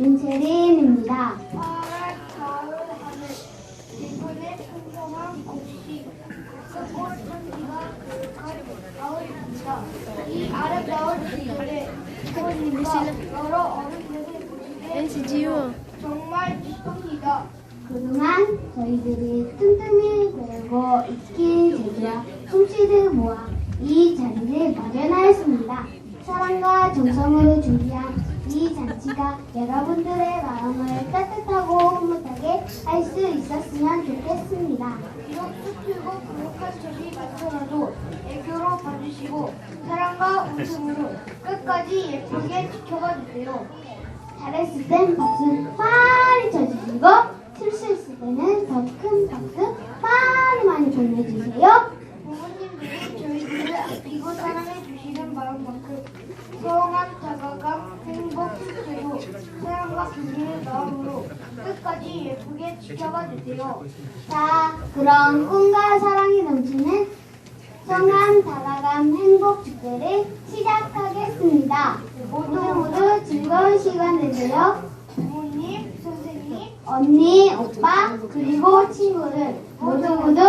윤채린입니다. 파란 가을 하늘 이번에 풍성한 곡식 썩고 천지가 그윽한 가을입니다. 이 아름다운 시절에 부모님과 여러 어른들의 모습에 정말 기쁩니다. 그동안 저희들이 틈틈이 배우고 익힌 재주와 솜씨를 모아 이 자리를 마련하였습니다. 사랑과 정성으로 준비한 이 잔치가 여러분들의 마음을 따뜻하고 흐뭇하게 할 수 있었으면 좋겠습니다. 비록 수틀고 부족한 점이 많더라도 애교로 봐주시고 사랑과 웃음으로 끝까지 예쁘게 지켜봐 주세요. 잘했을 땐 박수 많이 쳐주시고 실수했을 때는 더 큰 박수 많이 많이 보내주세요. 부모님들이 저희들을 아끼고 사랑해 주시는 마음만큼 소원한 다가감 행복 축제도 긍휼의 마음으로 끝까지 예쁘게 지켜봐 주세요. 자, 그럼 꿈과 사랑이 넘치는 성한 다가감 행복 축제를 시작하겠습니다. 모두 모두 즐거운 시간 되세요. 부모님, 선생님, 언니, 오빠, 그리고 친구들 모두 모두